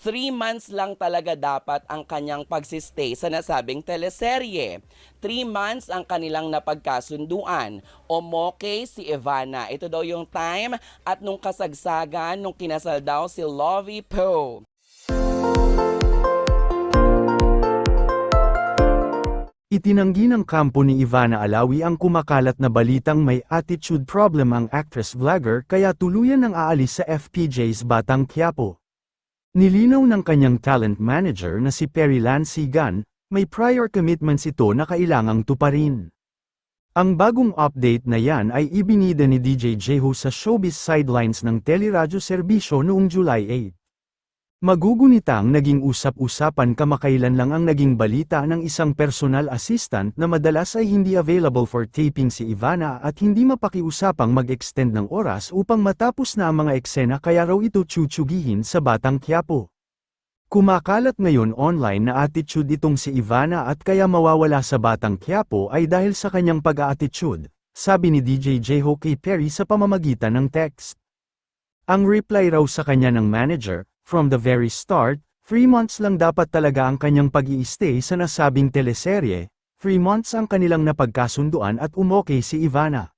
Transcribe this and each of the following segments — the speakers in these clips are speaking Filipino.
Three months lang talaga dapat ang kanyang pagsistay sa nasabing teleserye. Three months ang kanilang napagkasunduan. Umoke si Ivana. Ito daw yung time at nung kasagsagan nung kinasal daw si Lovie Poe. Itinanggi ng kampo ni Ivana Alawi ang kumakalat na balitang may attitude problem ang actress-vlogger kaya tuluyan ng aalis sa FPJ's Batang Quiapo. Nilinaw ng kanyang talent manager na si Perry Lansigan, may prior commitments ito na kailangang tuparin. Ang bagong update na yan ay ibinida ni DJ Jehu sa showbiz sidelines ng teleradyo serbisyo noong July 8. Magugunita ang naging usap-usapan kamakailan lang ang naging balita ng isang personal assistant na madalas ay hindi available for taping si Ivana at hindi mapakiusapang mag-extend ng oras upang matapos na ang mga eksena kaya raw ito tsutsugihin sa Batang Quiapo. Kumakalat ngayon online na attitude itong si Ivana at kaya mawawala sa Batang Quiapo ay dahil sa kanyang pag-attitude, sabi ni DJ Jeho kay Perry sa pamamagitan ng text. Ang reply raw sa kanya ng manager, from the very start, 3 months lang dapat talaga ang kanyang pag stay sa nasabing teleserye, 3 months ang kanilang napagkasunduan at umokay si Ivana.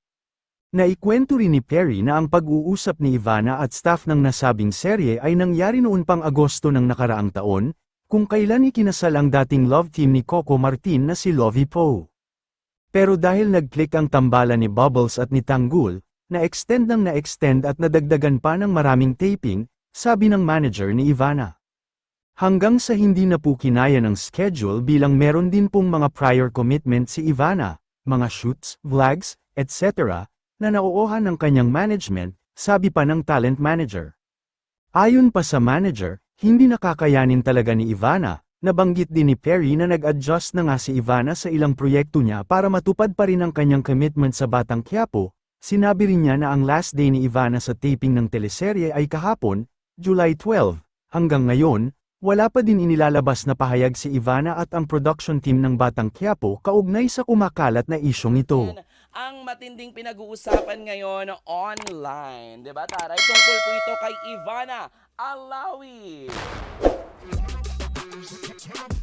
Naikwento rin ni Perry na ang pag-uusap ni Ivana at staff ng nasabing serye ay nangyari noon pang Agosto ng nakaraang taon, kung kailan ikinasal ang dating love team ni Coco Martin na si Lovie Poe. Pero dahil nag-click ang tambalan ni Bubbles at ni Tanggul, na-extend ng na-extend at nadagdagan pa ng maraming taping, sabi ng manager ni Ivana. Hanggang sa hindi na po kinaya ng schedule bilang meron din pong mga prior commitment si Ivana, mga shoots, vlogs, etc., na nauuhan ng kanyang management, sabi pa ng talent manager. Ayon pa sa manager, hindi nakakayanin talaga ni Ivana, nabanggit din ni Perry na nag-adjust na nga si Ivana sa ilang proyekto niya para matupad pa rin ang kanyang commitment sa Batang Quiapo, sinabi rin niya na ang last day ni Ivana sa taping ng teleserye ay kahapon, July 12, hanggang ngayon, wala pa din inilalabas na pahayag si Ivana at ang production team ng Batang Quiapo kaugnay sa kumakalat na isyong ito. Ang matinding pinag-uusapan ngayon online. 'Di ba Taray? Tungkol po ito kay Ivana Alawi.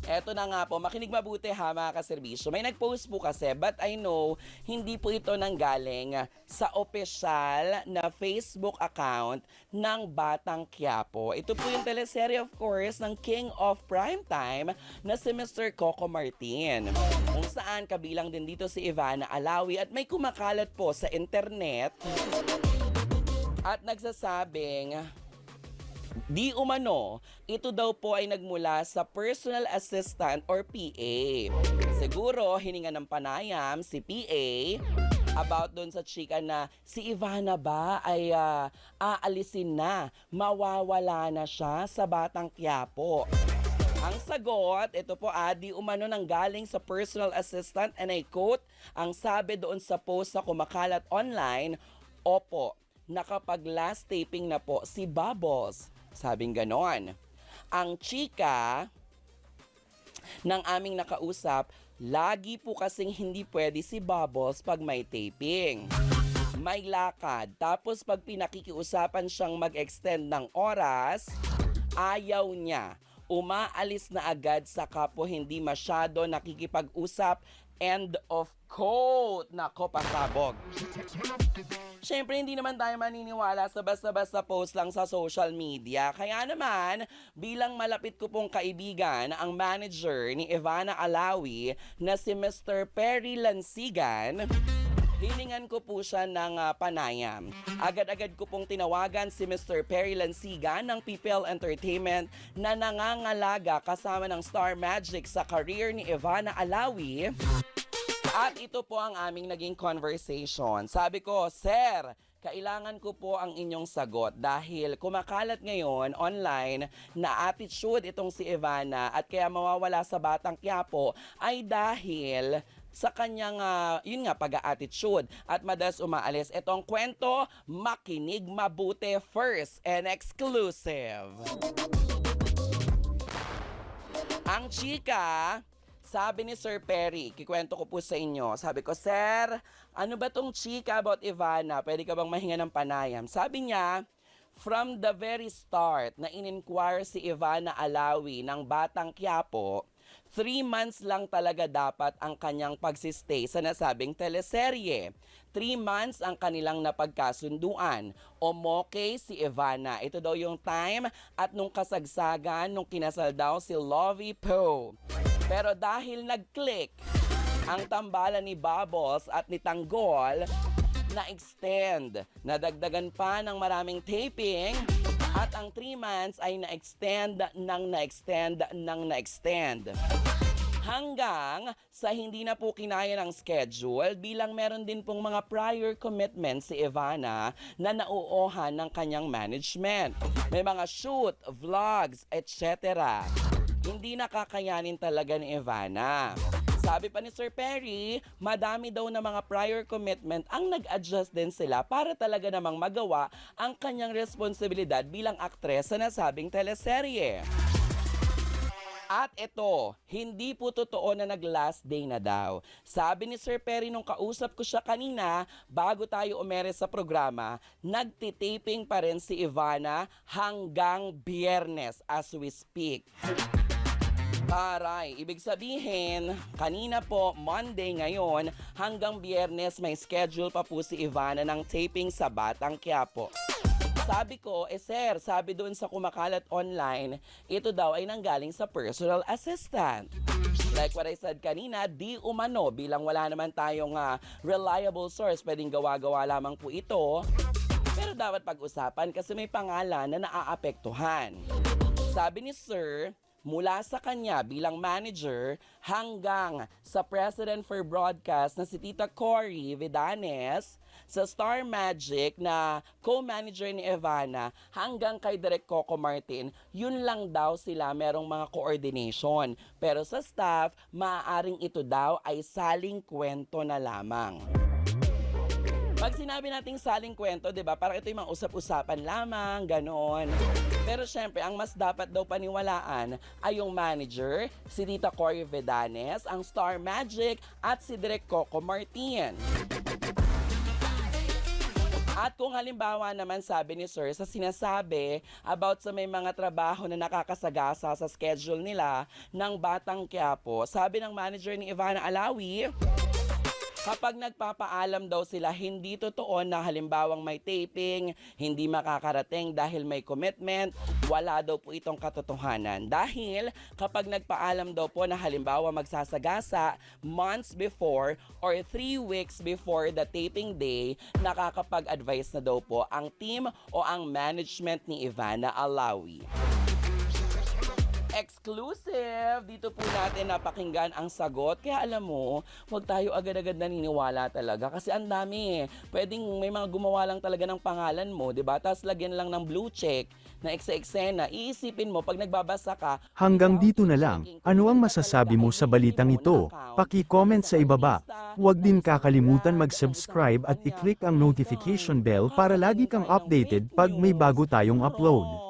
Eto na nga po, makinig mabuti ha mga kaserbisyo. May nag-post po kasi, but I know, hindi po ito nanggaling sa opisyal na Facebook account ng Batang Quiapo. Ito po yung teleserye of course ng King of Primetime na si Mr. Coco Martin. Kung saan kabilang din dito si Ivana Alawi at may kumakalat po sa internet at nagsasabing Di umano, ito daw po ay nagmula sa personal assistant or PA. Siguro, hininga ng panayam si PA about doon sa chika na si Ivana ba ay ah, aalisin na, mawawala na siya sa Batang Quiapo. Ang sagot, ito po adi umano nang galing sa personal assistant and I quote, ang sabi doon sa post na kumakalat online, Opo, nakapag last taping na po si Bubbles. Sabing ganon. Ang chika ng aming nakausap, lagi po kasing hindi pwede si Bubbles pag may taping. May lakad. Tapos pag pinakikiusapan siyang mag-extend ng oras, ayaw niya. Umaalis na agad sa kapo hindi masyado nakikipag-usap. End of quote. Nako, pasabog. Siyempre, hindi naman tayo maniniwala sa basta-basta post lang sa social media. Kaya naman, bilang malapit ko pong kaibigan, ang manager ni Ivana Alawi na si Mr. Perry Lansigan, Hiningan ko po siya ng ah, panayam. Agad-agad ko pong tinawagan si Mr. Perry Lansigan ng PPL Entertainment na nangangalaga kasama ng Star Magic sa career ni Ivana Alawi. At ito po ang aming naging conversation. Sabi ko, Sir, kailangan ko po ang inyong sagot dahil kumakalat ngayon online na attitude itong si Ivana at kaya mawawala sa Batang Quiapo ay dahil sa kanyang, ah, yun nga, pag-attitude at madalas umaalis. Itong kwento, makinig mabuti first and exclusive. Ang chika, sabi ni Sir Perry, kikwento ko po sa inyo. Sabi ko, Sir, ano ba tong chika about Ivana? Pwede ka bang mahinga ng panayam? Sabi niya, from the very start na in-inquire si Ivana Alawi ng Batang Quiapo, three months lang talaga dapat ang kanyang pagsistay sa nasabing teleserye. Three months ang kanilang napagkasunduan. Omoke si Ivana. Ito daw yung time at nung kasagsagan nung kinasal daw si Lovey Poe. Pero dahil nag-click ang tambalan ni Bubbles at ni Tanggol, na-extend. Nadagdagan pa ng maraming taping at ang 3 months ay na-extend ng na-extend ng na-extend. Hanggang sa hindi na po kinaya ng schedule bilang meron din pong mga prior commitments si Ivana na nauuhan ng kanyang management. May mga shoot, vlogs, etc. Hindi nakakayanin talaga ni Ivana. Sabi pa ni Sir Perry, madami daw na mga prior commitment ang nag-adjust din sila para talaga namang magawa ang kanyang responsibilidad bilang aktres sa nasabing teleserye. At ito, hindi po totoo na nag-last day na daw. Sabi ni Sir Perry nung kausap ko siya kanina, bago tayo umere sa programa, nagtitaping pa rin si Ivana hanggang biyernes as we speak. Taray, ibig sabihin, kanina po, Monday ngayon, hanggang biyernes may schedule pa po si Ivana ng taping sa Batang Quiapo. Sabi ko, eh sir, sabi doon sa kumakalat online, ito daw ay nanggaling sa personal assistant. Like what I said kanina, di umano bilang wala naman tayong ah, reliable source, pwedeng gawa-gawa lamang po ito. Pero dapat pag-usapan kasi may pangalan na naaapektuhan. Sabi ni Sir, mula sa kanya bilang manager hanggang sa President for Broadcast na si Tita Cory Vidanes, sa Star Magic na co-manager ni Evana hanggang kay Direk Coco Martin, yun lang daw sila merong mga coordination. Pero sa staff, maaaring ito daw ay saling kwento na lamang. Pag sinabi nating saling kwento, 'di ba? Parang ito yung mga usap-usapan lamang, ganoon. Pero syempre, ang mas dapat daw paniwalaan ay yung manager, si Tita Cory Vedanes, ang Star Magic at si Direk Coco Martin. At kung halimbawa naman sabi ni Sir sa sinasabi about sa may mga trabaho na nakakasagasa sa schedule nila ng Batang Quiapo, sabi ng manager ni Ivana Alawi, Kapag nagpapaalam daw sila, hindi totoo na halimbawang may taping, hindi makakarating dahil may commitment, wala daw po itong katotohanan. Dahil kapag nagpaalam daw po na halimbawa magsasagasa months before or three weeks before the taping day, nakakapag-advise na daw po ang team o ang management ni Ivana Alawi. Exclusive! Dito po natin napakinggan ang sagot. Kaya alam mo, huwag tayo agad-agad naniniwala talaga. Kasi ang dami eh. Pwedeng may mga gumawa lang talaga ng pangalan mo, di ba? Tapos lagyan lang ng blue check na eksa-eksena. Iisipin mo, pag nagbabasa ka, Hanggang dito na lang, ano ang masasabi mo sa balitang ito? Paki-comment sa ibaba. Huwag din kakalimutan mag-subscribe at i-click ang notification bell para lagi kang updated pag may bago tayong upload.